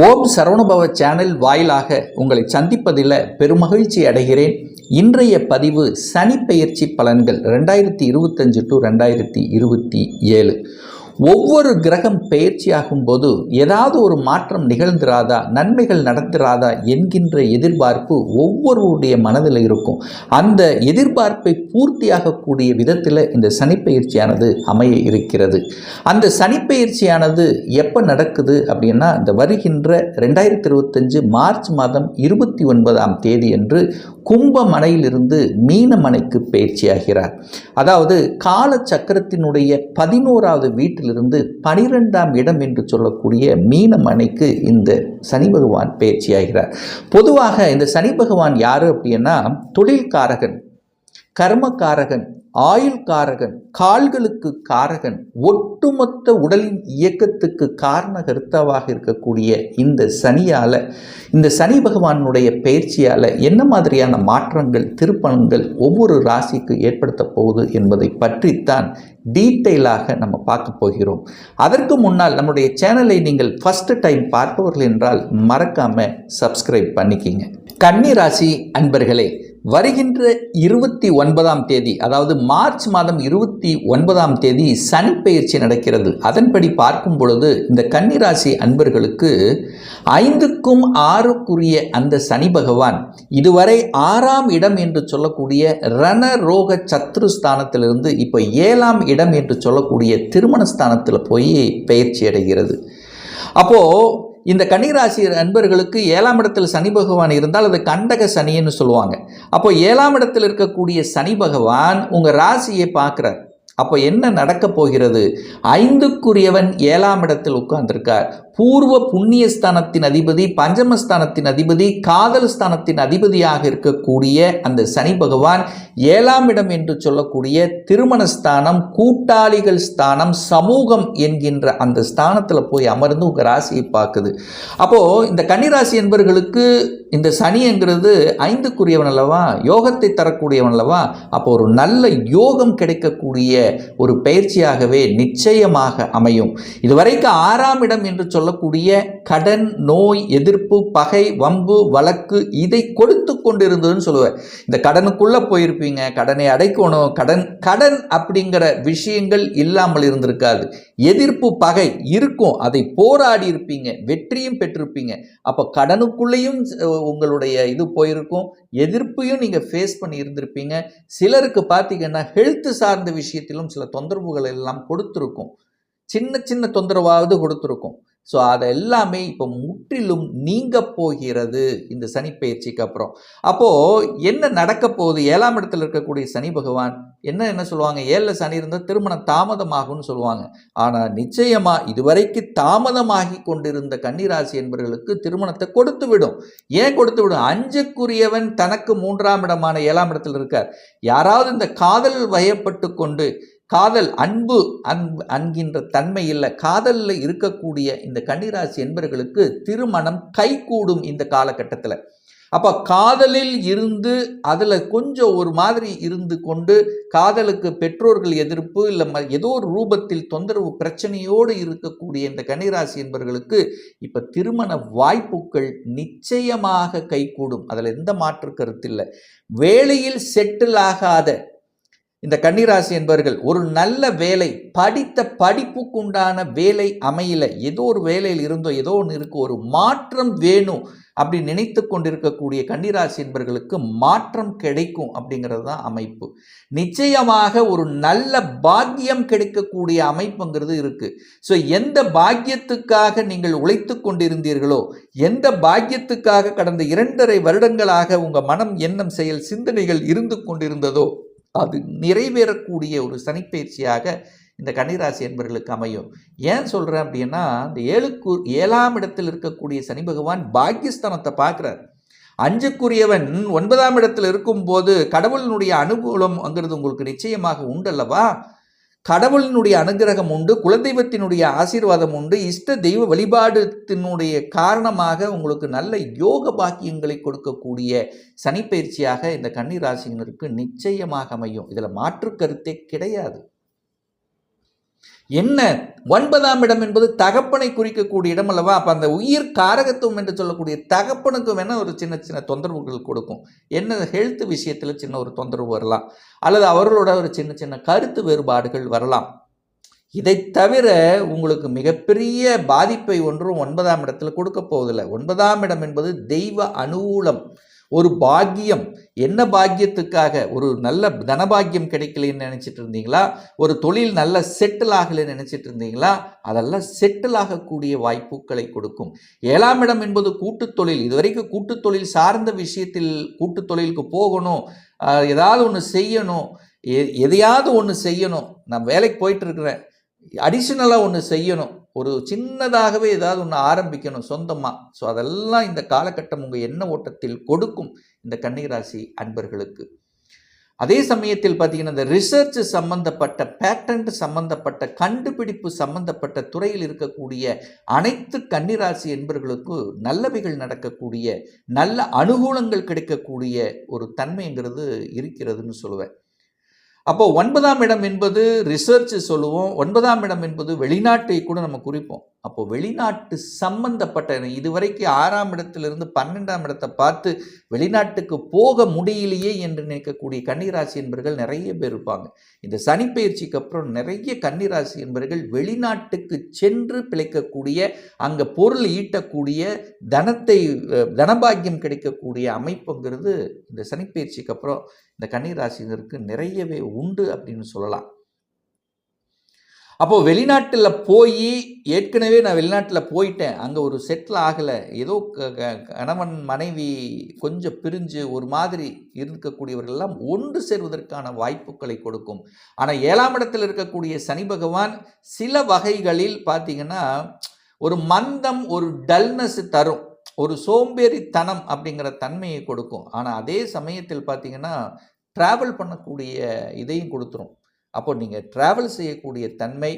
ஓம் சரவணுபவ channel வாயிலாக உங்களை சந்திப்பதில் பெருமகிழ்ச்சி அடைகிறேன். இன்றைய பதிவு சனி பெயர்ச்சி பலன்கள் ரெண்டாயிரத்தி இருபத்தஞ்சு டு ரெண்டாயிரத்தி இருபத்தி ஏழு. ஒவ்வொரு கிரகம் பெயர்ச்சியாகும் போது ஏதாவது ஒரு மாற்றம் நிகழ்ந்திராதா நன்மைகள் நடந்திராதா என்கின்ற எதிர்பார்ப்பு ஒவ்வொருவருடைய மனதில் இருக்கும். அந்த எதிர்பார்ப்பை பூர்த்தியாகக்கூடிய விதத்தில் இந்த சனிப்பெயர்ச்சியானது அமைய இருக்கிறது. அந்த சனிப்பெயர்ச்சியானது எப்போ நடக்குது அப்படின்னா இந்த வருகின்ற ரெண்டாயிரத்தி இருபத்தஞ்சு மார்ச் மாதம் இருபத்தி ஒன்பதாம் தேதி என்று கும்பமனையிலிருந்து மீனமனைக்கு பயிற்சியாகிறார். அதாவது கால சக்கரத்தினுடைய பதினோராவது வீட்டிலிருந்து பனிரெண்டாம் இடம் என்று சொல்லக்கூடிய மீனமனைக்கு இந்த சனி பகவான் பயிற்சியாகிறார். பொதுவாக இந்த சனி பகவான் யார் அப்படின்னா தொழில்காரகன். கர்மகாரகன் ஆயுள் காரகன் கால்களுக்கு காரகன் ஒட்டுமொத்த உடலின் இயக்கத்துக்கு காரண கருத்தவாக இருக்கக்கூடிய இந்த சனியால் இந்த சனி பகவானுடைய பயிற்சியால் என்ன மாதிரியான மாற்றங்கள் திருப்பணங்கள் ஒவ்வொரு ராசிக்கு ஏற்படுத்த போகுது என்பதை பற்றித்தான் டீட்டெயிலாக நம்ம பார்க்க போகிறோம். அதற்கு முன்னால் நம்முடைய சேனலை நீங்கள் ஃபஸ்ட்டு டைம் பார்ப்பவர்கள் என்றால் மறக்காமல் சப்ஸ்கிரைப் பண்ணிக்கிங்க. கன்னி ராசி அன்பர்களே வருகின்ற இருபத்தி ஒன்பதாம் தேதி அதாவது மார்ச் மாதம் இருபத்தி ஒன்பதாம் தேதி சனி பயிற்சி நடக்கிறது. அதன்படி பார்க்கும் பொழுது இந்த கன்னிராசி அன்பர்களுக்கு ஐந்துக்கும் ஆறுக்குரிய அந்த சனி பகவான் இதுவரை ஆறாம் இடம் என்று சொல்லக்கூடிய ரணரோக சத்ரு ஸ்தானத்திலிருந்து இப்போ ஏழாம் இடம் என்று சொல்லக்கூடிய திருமண ஸ்தானத்தில் போய் பயிற்சி அடைகிறது. அப்போது இந்த கன்னிராசி நண்பர்களுக்கு ஏழாம் இடத்தில் சனி பகவான் இருந்தால் அது கண்டக சனின்னு சொல்லுவாங்க. அப்போ ஏழாம் இடத்தில் இருக்கக்கூடிய சனி பகவான் உங்கள் ராசியை பார்க்குறார். அப்போ என்ன நடக்க போகிறது? ஐந்துக்குரியவன் ஏழாம் இடத்தில் உட்கார்ந்திருக்கார். பூர்வ புண்ணியஸ்தானத்தின் அதிபதி பஞ்சமஸ்தானத்தின் அதிபதி காதல் ஸ்தானத்தின் அதிபதியாக இருக்கக்கூடிய அந்த சனி பகவான் ஏழாம் இடம் என்று சொல்லக்கூடிய திருமணஸ்தானம் கூட்டாளிகள் ஸ்தானம் சமூகம் என்கின்ற அந்த ஸ்தானத்தில் போய் அமர்ந்து உங்கள் ராசியை பார்க்குது. அப்போது இந்த கன்னிராசி என்பவர்களுக்கு இந்த சனிங்கிறது ஐந்துக்குரியவன் அல்லவா? யோகத்தை தரக்கூடியவன் அல்லவா? அப்போ ஒரு நல்ல யோகம் கிடைக்கக்கூடிய ஒரு பயிற்சியாகவே நிச்சயமாக அமையும். இதுவரைக்கும் ஆறாம் இடம் என்று சொல்ல சொல்லக்கூடிய கடன் நோய் எதிர்ப்பு பகை வம்பு வழக்கு இதை கொடுத்து கொண்டிருந்ததுன்னு சொல்லுவேன் இந்த கடனுக்குள்ளே போயிருப்பீங்க. கடனை அடைக்கணும். கடன் கடன் அப்படிங்கிற விஷயங்கள் இல்லாமல் இருந்திருக்காது. எதிர்ப்பு பகை இருக்கும். அதை போராடி இருப்பீங்க. வெற்றியும் பெற்றிருப்பீங்க. அப்போ கடனுக்குள்ளேயும் உங்களுடைய இது போயிருக்கும். எதிர்ப்பையும் நீங்கள் ஃபேஸ் பண்ணி இருந்திருப்பீங்க. சிலருக்கு பார்த்தீங்கன்னா ஹெல்த் சார்ந்த விஷயத்திலும் சில தொந்தரவுகள் எல்லாம் கொடுத்துருக்கும். சின்ன சின்ன தொந்தரவாவது கொடுத்துருக்கும். ஸோ அதெல்லாமே இப்போ முற்றிலும் நீங்க போகிறது இந்த சனி பயிற்சிக்கு அப்புறம். அப்போது என்ன நடக்க போகுது? ஏழாம் இடத்துல இருக்கக்கூடிய சனி பகவான் என்ன என்ன சொல்லுவாங்க? ஏழில் சனி இருந்தால் திருமணம் தாமதமாகும்னு சொல்லுவாங்க. ஆனால் நிச்சயமாக இதுவரைக்கு தாமதமாகி கொண்டிருந்த கன்னிராசி என்பவர்களுக்கு திருமணத்தை கொடுத்து விடும். ஏன் கொடுத்து விடும்? அஞ்சுக்குரியவன் தனக்கு மூன்றாம் இடமான ஏழாம் இடத்தில் இருக்கார். யாராவது இந்த காதல் வயப்பட்டு கொண்டு காதல் அன்பு அன் அன்கின்ற தன்மை இல்லை. காதலில் இருக்கக்கூடிய இந்த கன்னிராசி என்பவர்களுக்கு திருமணம் கைகூடும் இந்த காலகட்டத்தில். அப்போ காதலில் இருந்து அதில் கொஞ்சம் ஒரு மாதிரி இருந்து கொண்டு காதலுக்கு பெற்றோர்கள் எதிர்ப்பு இல்லை ம ஏதோ ஒரு ரூபத்தில் தொந்தரவு பிரச்சனையோடு இருக்கக்கூடிய இந்த கன்னிராசி என்பவர்களுக்கு இப்போ திருமண வாய்ப்புகள் நிச்சயமாக கைகூடும். அதில் எந்த மாற்று கருத்தில்லை வேலையில் செட்டில் ஆகாத இந்த கன்னிராசி என்பவர்கள் ஒரு நல்ல வேலை படித்த படிப்புக்குண்டான வேலை அமையல ஏதோ ஒரு வேலையில் இருந்தோ ஏதோ ஒன்று இருக்கு ஒரு மாற்றம் வேணும் அப்படி நினைத்து கொண்டிருக்கக்கூடிய கன்னிராசி என்பவர்களுக்கு மாற்றம் கிடைக்கும் அப்படிங்கிறது தான் அமைப்பு. நிச்சயமாக ஒரு நல்ல பாக்கியம் கிடைக்கக்கூடிய அமைப்புங்கிறது இருக்குது ஸோ எந்த பாக்கியத்துக்காக நீங்கள் உழைத்து கொண்டிருந்தீர்களோ எந்த பாக்கியத்துக்காக கடந்த இரண்டரை வருடங்களாக உங்கள் மனம் எண்ணம் செயல் சிந்தனைகள் இருந்து கொண்டிருந்ததோ அது நிறைவேறக்கூடிய ஒரு சனிப்பயிற்சியாக இந்த கன்னிராசி என்பவர்களுக்கு அமையும். ஏன் சொல்கிறேன் அப்படின்னா இந்த ஏழுக்கு ஏழாம் இடத்தில் இருக்கக்கூடிய சனி பகவான் பாக்கியஸ்தானத்தை பார்க்குறார். அஞ்சுக்குரியவன் ஒன்பதாம் இடத்தில் இருக்கும்போது கடவுளினுடைய அனுகூலம் அங்கிறது உங்களுக்கு நிச்சயமாக உண்டல்லவா கடவுளினுடைய அனுகிரகம் உண்டு குலதெய்வத்தினுடைய ஆசீர்வாதம் உண்டு. இஷ்ட தெய்வ வழிபாடுத்தினுடைய காரணமாக உங்களுக்கு நல்ல யோக பாக்கியங்களை கொடுக்கக்கூடிய சனிப்பயிற்சியாக இந்த கன்னிராசினருக்கு நிச்சயமாக அமையும். இதில் மாற்று கருத்தே கிடையாது. என்ன? ஒன்பதாம் இடம் என்பது தகப்பனை குறிக்கக்கூடிய இடம் அல்லவா? அப்போ அந்த உயிர் காரகத்துவம் என்று சொல்லக்கூடிய தகப்பனுக்கு வேணால் ஒரு சின்ன சின்ன தொந்தரவுகள் கொடுக்கும். என்ன? ஹெல்த் விஷயத்தில் சின்ன ஒரு தொந்தரவு வரலாம். அல்லது அவர்களோட ஒரு சின்ன சின்ன கருத்து வேறுபாடுகள் வரலாம். இதை தவிர உங்களுக்கு மிகப்பெரிய பாதிப்பை ஒன்றும் ஒன்பதாம் இடத்தில் கொடுக்க போவதில்லை. ஒன்பதாம் இடம் என்பது தெய்வ அனுகூலம். ஒரு பாக்கியம். என்ன பாக்கியத்துக்காக? ஒரு நல்ல தனபாக்கியம் கிடைக்கலன்னு நினச்சிட்டு இருந்தீங்களா? ஒரு தொழில் நல்ல செட்டில் ஆகலைன்னு நினச்சிட்டு இருந்தீங்களா? அதெல்லாம் செட்டில் ஆகக்கூடிய வாய்ப்புகளை கொடுக்கும். ஏழாம் இடம் என்பது கூட்டுத் தொழில். இதுவரைக்கும் கூட்டுத் தொழில் சார்ந்த விஷயத்தில் கூட்டுத் தொழிலுக்கு போகணும். ஏதாவது ஒன்று செய்யணும். எ எதையாவது ஒன்று செய்யணும். நான் வேலைக்கு போயிட்டுருக்குறேன் அடிஷ்னலாக ஒன்று செய்யணும். ஒரு சின்னதாகவே ஏதாவது ஒன்று ஆரம்பிக்கணும் சொந்தமாக ஸோ அதெல்லாம் இந்த காலகட்டம் உங்கள் எண்ண ஓட்டத்தில் கொடுக்கும் இந்த கன்னிராசி அன்பர்களுக்கு. அதே சமயத்தில் பார்த்தீங்கன்னா இந்த ரிசர்ச் சம்பந்தப்பட்ட பேட்டன்ட் சம்பந்தப்பட்ட கண்டுபிடிப்பு சம்பந்தப்பட்ட துறையில் இருக்கக்கூடிய அனைத்து கன்னிராசி என்பர்களுக்கு நல்லவைகள் நடக்கக்கூடிய நல்ல அனுகூலங்கள் கிடைக்கக்கூடிய ஒரு தன்மைங்கிறது இருக்கிறதுன்னு சொல்லுவேன். அப்போ ஒன்பதாம் இடம் என்பது ரிசர்ச் சொல்லுவோம். ஒன்பதாம் இடம் என்பது வெளிநாட்டை கூட நம்ம குறிப்போம். அப்போ வெளிநாட்டு சம்பந்தப்பட்ட இதுவரைக்கும் ஆறாம் இடத்திலிருந்து பன்னெண்டாம் இடத்தை பார்த்து வெளிநாட்டுக்கு போக முடியலையே என்று நினைக்கக்கூடிய கன்னிராசி என்பர்கள் நிறைய பேர் இருப்பாங்க. இந்த சனிப்பெயர்ச்சிக்கு அப்புறம் நிறைய கன்னிராசி என்பர்கள் வெளிநாட்டுக்கு சென்று பிழைக்கக்கூடிய அங்கே பொருள் ஈட்டக்கூடிய தனத்தை தனபாகியம் கிடைக்கக்கூடிய அமைப்புங்கிறது இந்த சனிப்பயிற்சிக்கு அப்புறம் இந்த கன்னிராசினருக்கு நிறையவே உண்டு அப்படின்னு சொல்லலாம். அப்போது வெளிநாட்டில் போய் ஏற்கனவே நான் வெளிநாட்டில் போயிட்டேன். அங்கே ஒரு செட்டில் ஆகலை. ஏதோ க- க- கணவன் மனைவி கொஞ்சம் பிரிஞ்சு ஒரு மாதிரி இருக்கக்கூடியவர்கள்லாம் ஒன்று சேர்வதற்கான வாய்ப்புகளை கொடுக்கும். ஆனால் ஏழாம் இடத்தில் இருக்கக்கூடிய சனி பகவான் சில வகைகளில் பார்த்தீங்கன்னா ஒரு மந்தம் ஒரு டல்னஸ் தரும். ஒரு சோம்பேறித்தனம் அப்படிங்கிற தன்மையை கொடுக்கும். ஆனால் அதே சமயத்தில் பார்த்தீங்கன்னா ட்ராவல் பண்ணக்கூடிய இதையும் கொடுத்துரும். அப்போ நீங்கள் ட்ராவல் செய்யக்கூடிய தன்மை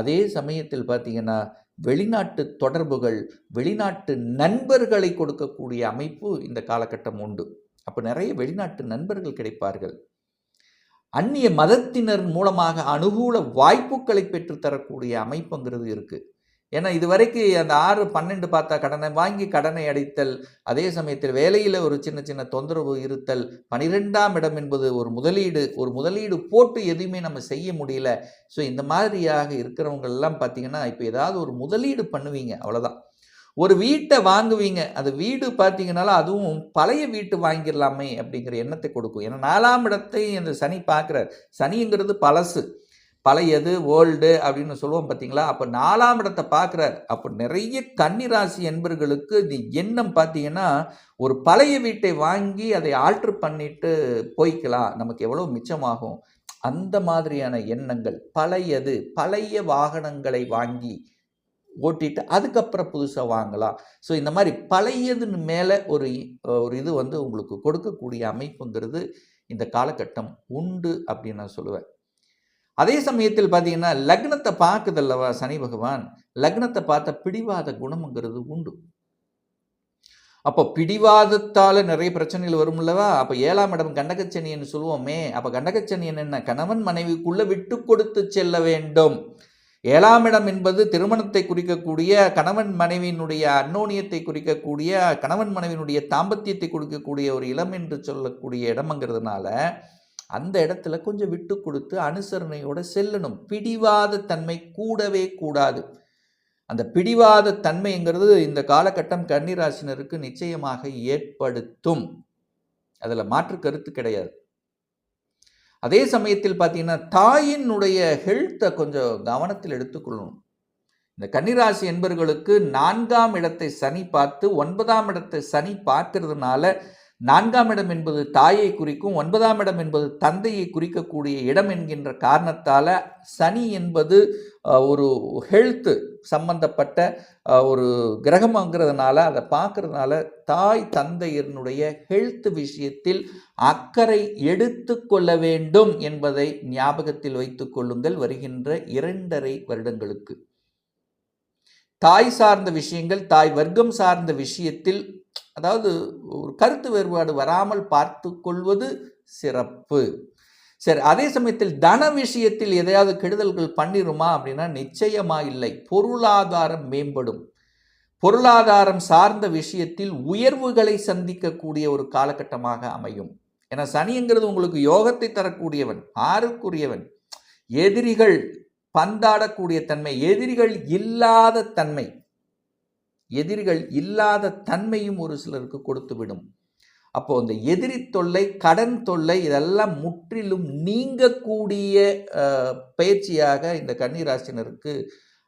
அதே சமயத்தில் பார்த்தீங்கன்னா வெளிநாட்டு தொடர்புகள் வெளிநாட்டு நண்பர்களை கொடுக்கக்கூடிய அமைப்பு இந்த காலகட்டம் உண்டு. அப்போ நிறைய வெளிநாட்டு நண்பர்கள் கிடைப்பார்கள். அந்நிய மதத்தினர் மூலமாக அனுகூல வாய்ப்புகளை பெற்றுத்தரக்கூடிய அமைப்புங்கிறது இருக்குது ஏன்னா இதுவரைக்கு அந்த ஆறு பன்னெண்டு பார்த்தா கடனை வாங்கி கடனை அடைத்தல் அதே சமயத்தில் வேலையில் ஒரு சின்ன சின்ன தொந்தரவு இருத்தல் பனிரெண்டாம் இடம் என்பது ஒரு முதலீடு ஒரு முதலீடு போட்டு எதுவுமே நம்ம செய்ய முடியல. ஸோ இந்த மாதிரியாக இருக்கிறவங்கெல்லாம் பார்த்தீங்கன்னா இப்போ ஏதாவது ஒரு முதலீடு பண்ணுவீங்க அவ்வளோதான் ஒரு வீட்டை வாங்குவீங்க அந்த வீடு பார்த்தீங்கனால அதுவும் பழைய வீட்டு வாங்கிடலாமே அப்படிங்கிற எண்ணத்தை கொடுக்கும். ஏன்னா நாலாம் இடத்தை அந்த சனி பார்க்குறார். சனிங்கிறது பழசு. பழையது ஓல்டு அப்படின்னு சொல்லுவோம் பார்த்தீங்களா அப்போ நாலாம் இடத்தை பார்க்குறார். அப்போ நிறைய கன்னிராசி என்பர்களுக்கு இது எண்ணம் பார்த்தீங்கன்னா ஒரு பழைய வீட்டை வாங்கி அதை ஆல்ட்ரு பண்ணிட்டு போய்க்கலாம். நமக்கு எவ்வளோ மிச்சமாகும்? அந்த மாதிரியான எண்ணங்கள் பழையது பழைய வாகனங்களை வாங்கி ஓட்டிட்டு அதுக்கப்புறம் புதுசாக வாங்கலாம். ஸோ இந்த மாதிரி பழையதுன்னு மேலே ஒரு ஒரு இது வந்து உங்களுக்கு கொடுக்கக்கூடிய அமைப்புங்கிறது இந்த காலகட்டம் உண்டு அப்படின்னு நான் சொல்லுவேன். அதே சமயத்தில் பார்த்தீங்கன்னா லக்னத்தை பார்க்குதல்லவா சனி பகவான்? லக்னத்தை பார்த்த பிடிவாத குணம்ங்கிறது உண்டு. அப்போ பிடிவாதத்தால் நிறைய பிரச்சனைகள் வரும்லவா? அப்போ ஏழாம் இடம் கண்டகச்சனின்னு சொல்லுவோமே அப்போ கண்டகச்சனியன் என்ன கணவன் மனைவிக்குள்ளே விட்டு கொடுத்து செல்ல வேண்டும். ஏழாம் இடம் என்பது திருமணத்தை குறிக்கக்கூடிய கணவன் மனைவியினுடைய அன்னோனியத்தை குறிக்கக்கூடிய கணவன் மனைவியினுடைய தாம்பத்தியத்தை கொடுக்கக்கூடிய ஒரு இளம் என்று சொல்லக்கூடிய இடம்ங்கிறதுனால அந்த இடத்துல கொஞ்சம் விட்டு கொடுத்து அனுசரணையோட செல்லணும். பிடிவாத தன்மை கூடவே கூடாது. அந்த பிடிவாத தன்மைங்கிறது இந்த காலகட்டம் கன்னிராசினருக்கு நிச்சயமாக ஏற்படுத்தும். அதில் மாற்று கருத்து கிடையாது. அதே சமயத்தில் பார்த்தீங்கன்னா தாயினுடைய ஹெல்த்தை கொஞ்சம் கவனத்தில் எடுத்துக்கொள்ளணும். இந்த கன்னிராசி என்பர்களுக்கு நான்காம் இடத்தை சனி பார்த்து ஒன்பதாம் இடத்தை சனி பார்க்கறதுனால நான்காம் இடம் என்பது தாயை குறிக்கும் ஒன்பதாம் இடம் என்பது தந்தையை குறிக்கக்கூடிய இடம் என்கின்ற காரணத்தால் சனி என்பது ஒரு ஹெல்த்து சம்பந்தப்பட்ட ஒரு கிரகம்ங்கிறதுனால அதை பார்க்கறதுனால தாய் தந்தையனுடைய ஹெல்த் விஷயத்தில் அக்கறை எடுத்து கொள்ள வேண்டும் என்பதை ஞாபகத்தில் வைத்துக் கொள்ளுங்கள் வருகின்ற இரண்டரை வருடங்களுக்கு. தாய் சார்ந்த விஷயங்கள் தாய் வர்க்கம் சார்ந்த விஷயத்தில் அதாவது ஒரு கருத்து வேறுபாடு வராமல் பார்த்து கொள்வது சிறப்பு. சரி அதே சமயத்தில் தன விஷயத்தில் எதையாவது கெடுதல்கள் பண்ணிருமா அப்படின்னா நிச்சயமா இல்லை. பொருளாதாரம் மேம்படும். பொருளாதாரம் சார்ந்த விஷயத்தில் உயர்வுகளை சந்திக்கக்கூடிய ஒரு காலகட்டமாக அமையும். ஏன்னா சனிங்கிறது உங்களுக்கு யோகத்தை தரக்கூடியவன் ஆறுக்குரியவன். எதிரிகள் பந்தாடக்கூடிய தன்மை எதிரிகள் இல்லாத தன்மை. எதிரிகள் இல்லாத தன்மையும் ஒரு சிலருக்கு கொடுத்துவிடும் அப்போ அந்த எதிரி தொல்லை கடன் தொல்லை இதெல்லாம் முற்றிலும் நீங்கக்கூடிய பயிற்சியாக இந்த கன்னிராசினருக்கு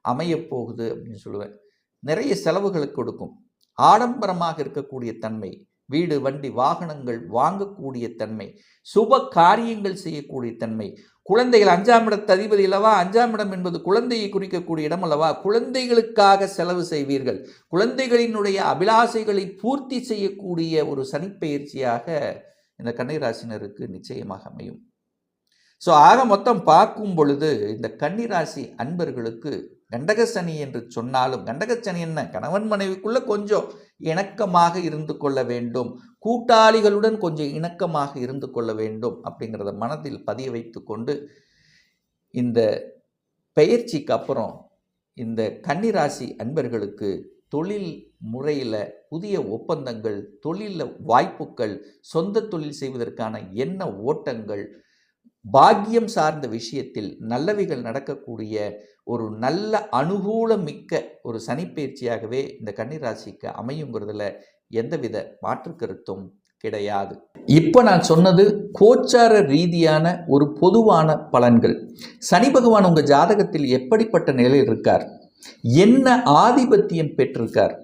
அமையப்போகுது அப்படின்னு சொல்லுவேன். நிறைய செலவுகளை கொடுக்கும். ஆடம்பரமாக இருக்கக்கூடிய தன்மை. வீடு வண்டி வாகனங்கள் வாங்கக்கூடிய தன்மை சுப காரியங்கள் செய்யக்கூடிய தன்மை. குழந்தைகள் அஞ்சாம் இடத்து அதிபதி அல்லவா? அஞ்சாம் இடம் என்பது குழந்தையை குறிக்கக்கூடிய இடம் அல்லவா? குழந்தைகளுக்காக செலவு செய்வீர்கள். குழந்தைகளினுடைய அபிலாசைகளை பூர்த்தி செய்யக்கூடிய ஒரு சனிப்பெயர்ச்சியாக இந்த கன்னிராசினருக்கு நிச்சயமாக அமையும். ஸோ ஆக மொத்தம் பார்க்கும் பொழுது இந்த கன்னிராசி அன்பர்களுக்கு கண்டகசனி என்று சொன்னாலும் கண்டக சனி என்ன? கணவன் மனைவிக்குள்ள கொஞ்சம் இணக்கமாக இருந்து கொள்ள வேண்டும். கூட்டாளிகளுடன் கொஞ்சம் இணக்கமாக இருந்து கொள்ள வேண்டும் அப்படிங்கிறத மனதில் பதிய வைத்து கொண்டு இந்த பயிற்சிக்கு அப்புறம் இந்த கன்னிராசி அன்பர்களுக்கு தொழில் முறையில் புதிய ஒப்பந்தங்கள் தொழிலில் வாய்ப்புகள் சொந்த தொழில் செய்வதற்கான எண்ண ஓட்டங்கள் பாக்கியம் சார்ந்த விஷயத்தில் நல்லவைகள் நடக்கக்கூடிய ஒரு நல்ல அனுகூலமிக்க ஒரு சனிப்பெயர்ச்சியாகவே இந்த கன்னிராசிக்கு அமையுங்கிறதுல எந்தவித மாற்று கருத்தும் கிடையாது. இப்போ நான் சொன்னது கோச்சார ரீதியான ஒரு பொதுவான பலன்கள். சனி பகவான் உங்கள் ஜாதகத்தில் எப்படிப்பட்ட நிலையில் இருக்கார்? என்ன ஆதிபத்தியம் பெற்றிருக்கார்?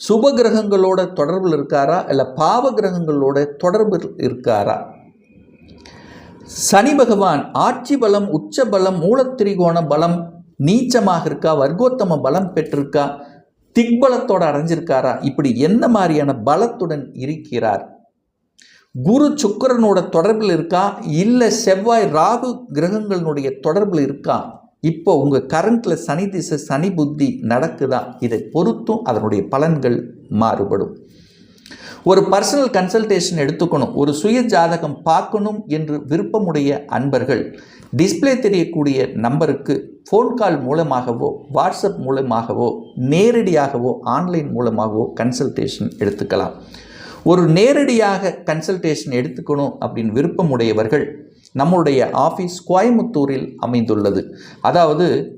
சுப கிரகங்களோட தொடர்பில் இருக்காரா? இல்லை பாவ கிரகங்களோட தொடர்பு இருக்காரா? சனி பகவான் ஆட்சி பலம் உச்ச பலம் மூலத்திரிகோண பலம் நீச்சமாக இருக்கா? வர்க்கோத்தம பலம் பெற்றிருக்கா? திக்பலத்தோடு அடைஞ்சிருக்காரா? இப்படி என்ன மாதிரியான பலத்துடன் இருக்கிறார்? குரு சுக்கரனோட தொடர்பில் இருக்கா? இல்லை செவ்வாய் ராகு கிரகங்களினுடைய தொடர்பில் இருக்கா? இப்போ உங்கள் கரண்ட்டில் சனி திசை சனி புத்தி நடக்குதா? இதை பொறுத்தும் அதனுடைய பலன்கள் மாறுபடும். ஒரு பர்சனல் கன்சல்டேஷன் எடுத்துக்கணும். ஒரு சுய ஜாதகம் பார்க்கணும் என்று விருப்பமுடைய அன்பர்கள். டிஸ்ப்ளே தெரியக்கூடிய நம்பருக்கு ஃபோன் கால் மூலமாகவோ வாட்ஸ்அப் மூலமாகவோ நேரடியாகவோ ஆன்லைன் மூலமாகவோ கன்சல்டேஷன் எடுத்துக்கலாம். ஒரு நேரடியாக கன்சல்டேஷன் எடுத்துக்கணும் அப்படின்னு விருப்பமுடையவர்கள் நம்முடைய ஆஃபீஸ் கோயம்புத்தூரில் அமைந்துள்ளது. அதாவது